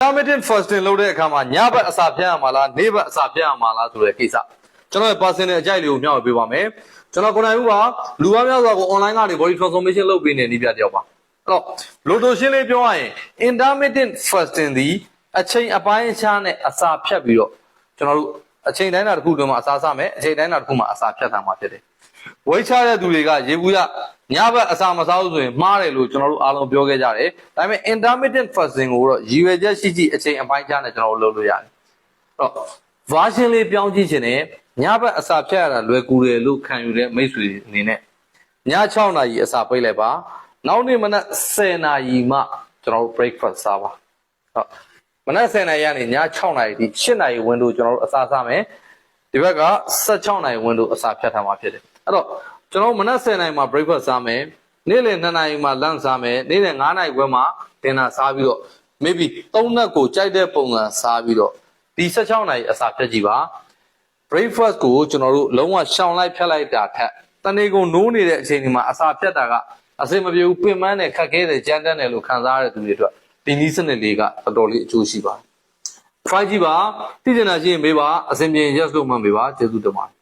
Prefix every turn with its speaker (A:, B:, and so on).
A: intermittent fasting လုပ်တဲ့အခါမှာညဘက်အစာဖြတ်ရမှာလားနေ့ဘက်အစာဖြတ်ရမှာလားဆိုတဲ့ကိစ္စကျွန်တော်ရဲ့ personal အကြိုက်လေးကိုမျှဝေပေးပါမယ်ကျွန်တော်ကိုနိုင်ဦးကလူပေါင်းများစွာကို online ကနေ body transformation လုပ်ပေးနေနေပြတယောက်ပါအဲ့တော့လိုတိုရှင်းလေးပြောရရင် intermittent fasting ဒီအချိန်အပိုင်းအခြားနဲ့အစာဖြတ်ပြီးတော့ကျွန်တော်တို့အချိန်တိုင်းတာတစ်ခုတွင်မှာအစာစမယ်အချိန်တိုင်းတာတစ်ခုမှာအစာဖြတ်တာမှာဖြစ်တယ်ဝိတ်ချတဲ့သူတွေကရေဘူးရ ညဘက်အစာမစားဘူးဆိုရင်မှားတယ်လို့ကျွန်တော်တို့အားလုံးပြောခဲ့ကြတယ်ဒါပေမဲ့ intermittent fasting ကိုတော့ရည်ရွယ်ချက်ရှိရှိအချိန်အပိုင်းခြားနဲ့ကျွန်တော်တို့လုပ်လို့ရတယ်အဲ့တော့ version လေးပြောင်းကြည့်ခြင်းနဲ့ညဘက်အစာဖြတ်ရတာလွယ်ကူတယ်လို့ခံယူတဲ့မိတ်ဆွေအနေနဲ့ည6နာရီအစာပိတ်လိုက်ပါနောက်နေ့မနက်10နာရီမှကျွန်တော်တို့ breakfast စားပါဟုတ်မနက်10နာရီကနေည6နာရီထိ8နာရီဝန်းတို့ကျွန်တော်တို့အစာစားမယ်ဒီဘက်က16နာရီဝန်းတို့အစာဖြတ်ထားမှာဖြစ်တယ်အဲ့တော့ ကျွန်တော်တို့မနက်10နာရီမှာ breakfast စားမယ်နေ့လယ်2နာရီမှာ lunch စားမယ်နေ့လယ်9နာရီခွဲမှာ dinner စားပြီးတော့ maybe 3နက်ကိုကြိုက်တဲ့ပုံစံစားပြီးတော့ဒီ16နာရီအစာဖြတ်ကြည့်ပါ breakfast ကိုကျွန်တော်တို့လုံးဝရှောင်လိုက်ဖြတ်လိုက်တာထက်တနေ့ကုန်နိုးနေတဲ့အချိန်ဒီမှာအစာဖြတ်တာကအစင်မပြေဘူးပင်ပန်းတယ်ခက်ခဲတယ်ကြမ်းတမ်းတယ်လို့ခံစားရတဲ့သူတွေအတွက်ဒီနည်းစနစ်လေးကတော်တော်လေးအကျိုးရှိပါတယ် try ကြည့်ပါသိချင်တာရှိရင်မေးပါအစင်ပြေရင် yes လို့မှန်ပေးပါကျေးဇူးတင်ပါတယ်